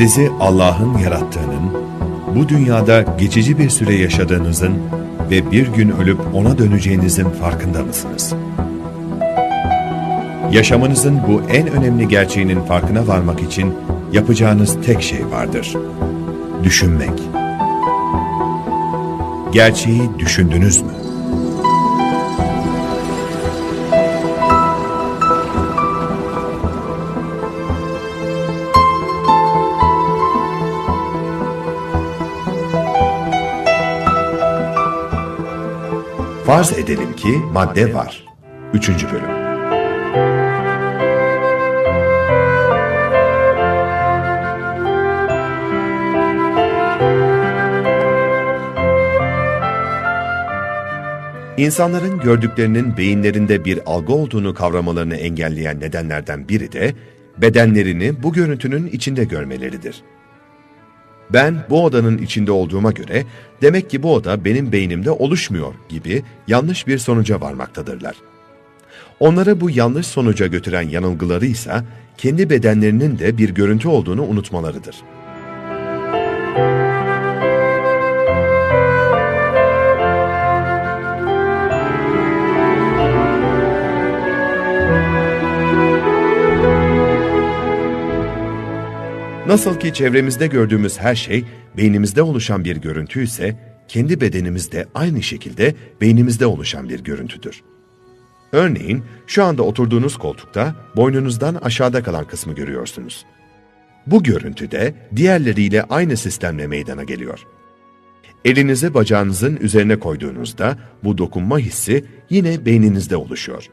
Sizi Allah'ın yarattığının, bu dünyada geçici bir süre yaşadığınızın ve bir gün ölüp ona döneceğinizin farkında mısınız? Yaşamınızın bu en önemli gerçeğinin farkına varmak için yapacağınız tek şey vardır. Düşünmek. Gerçeği düşündünüz mü? Farz edelim ki madde var. Üçüncü bölüm. İnsanların gördüklerinin beyinlerinde bir algı olduğunu kavramalarını engelleyen nedenlerden biri de bedenlerini bu görüntünün içinde görmeleridir. Ben bu odanın içinde olduğuma göre demek ki bu oda benim beynimde oluşmuyor gibi yanlış bir sonuca varmaktadırlar. Onları bu yanlış sonuca götüren yanılgıları ise kendi bedenlerinin de bir görüntü olduğunu unutmalarıdır. Nasıl ki çevremizde gördüğümüz her şey beynimizde oluşan bir görüntü ise, kendi bedenimizde aynı şekilde beynimizde oluşan bir görüntüdür. Örneğin şu anda oturduğunuz koltukta boynunuzdan aşağıda kalan kısmı görüyorsunuz. Bu görüntü de diğerleriyle aynı sistemle meydana geliyor. Elinizi bacağınızın üzerine koyduğunuzda bu dokunma hissi yine beyninizde oluşuyor.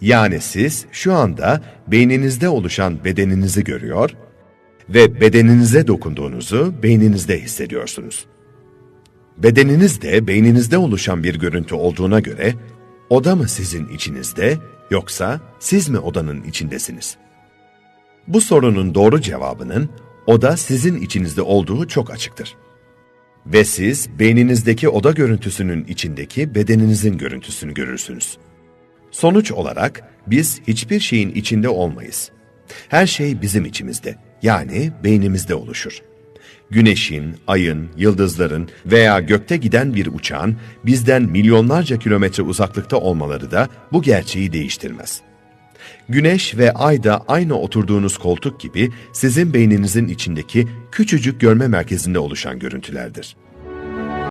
Yani siz şu anda beyninizde oluşan bedeninizi görüyor ve bedeninize dokunduğunuzu beyninizde hissediyorsunuz. Bedeniniz de beyninizde oluşan bir görüntü olduğuna göre oda mı sizin içinizde yoksa siz mi odanın içindesiniz? Bu sorunun doğru cevabının oda sizin içinizde olduğu çok açıktır. Ve siz beyninizdeki oda görüntüsünün içindeki bedeninizin görüntüsünü görürsünüz. Sonuç olarak biz hiçbir şeyin içinde olmayız. Her şey bizim içimizde, yani beynimizde oluşur. Güneşin, ayın, yıldızların veya gökte giden bir uçağın bizden milyonlarca kilometre uzaklıkta olmaları da bu gerçeği değiştirmez. Güneş ve ay da aynı oturduğunuz koltuk gibi sizin beyninizin içindeki küçücük görme merkezinde oluşan görüntülerdir.